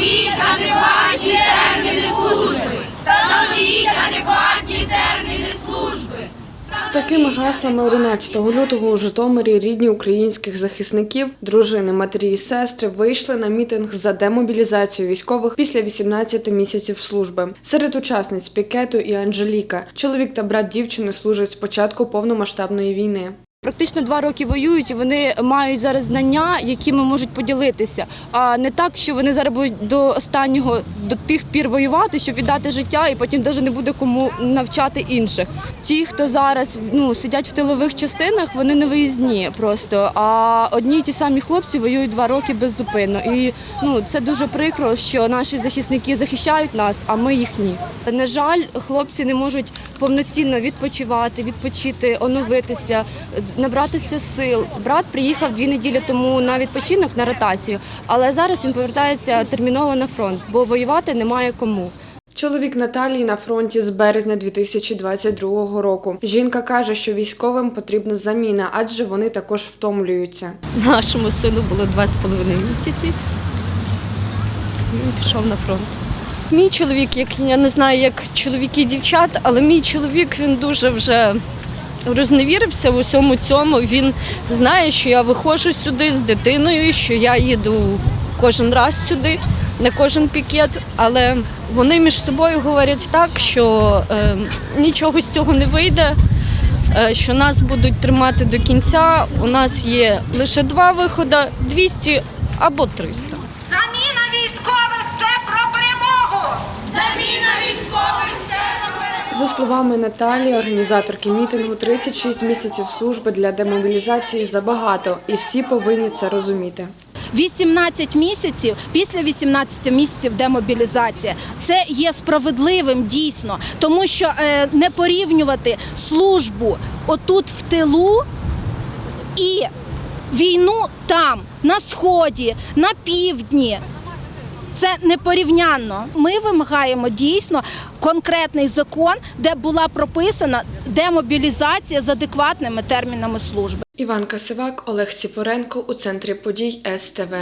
Встановіть адекватні терміни служби! Встановіть адекватні терміни служби! З такими гаслами 11 лютого у Житомирі рідні українських захисників, дружини, матері і сестри вийшли на мітинг за демобілізацію військових після 18 місяців служби. Серед учасниць Пікету і Анжеліка. Чоловік та брат дівчини служать з початку повномасштабної війни. Практично два роки воюють, і вони мають зараз знання, якими можуть поділитися. А не так, що вони зараз будуть до останнього до тих пір воювати, щоб віддати життя, і потім навіть не буде кому навчати інших. Ті, хто зараз ну сидять в тилових частинах, вони не виїзні просто. А одні й ті самі хлопці воюють два роки беззупинно. І ну це дуже прикро, що наші захисники захищають нас, а ми їх ні. На жаль, хлопці не можуть повноцінно відпочивати, відпочити, оновитися, набратися сил. Брат приїхав дві неділі тому на відпочинок на ротацію, але зараз він повертається терміново на фронт, бо воювати немає кому. Чоловік Наталії на фронті з березня 2022 року. Жінка каже, що військовим потрібна заміна, адже вони також втомлюються. Нашому сину було два з половиною місяці. Він пішов на фронт. Мій чоловік, як я не знаю, як чоловіки і дівчат, але мій чоловік він дуже вже розневірився в усьому цьому. Він знає, що я виходжу сюди з дитиною, що я їду кожен раз сюди, на кожен пікет. Але вони між собою говорять так, що е, нічого з цього не вийде е, що нас будуть тримати до кінця. У нас є лише два виходи 200 або 300. За словами Наталії, організаторки мітингу, 36 місяців служби для демобілізації забагато, і всі повинні це розуміти. 18 місяців після 18 місяців демобілізація це є справедливим дійсно, тому що е, не порівнювати службу отут в тилу і війну там, на сході, на півдні. Це непорівнянно. Ми вимагаємо дійсно конкретний закон, де була прописана демобілізація з адекватними термінами служби. Іван Касивак, Олег Ціпоренко у центрі подій СТВ.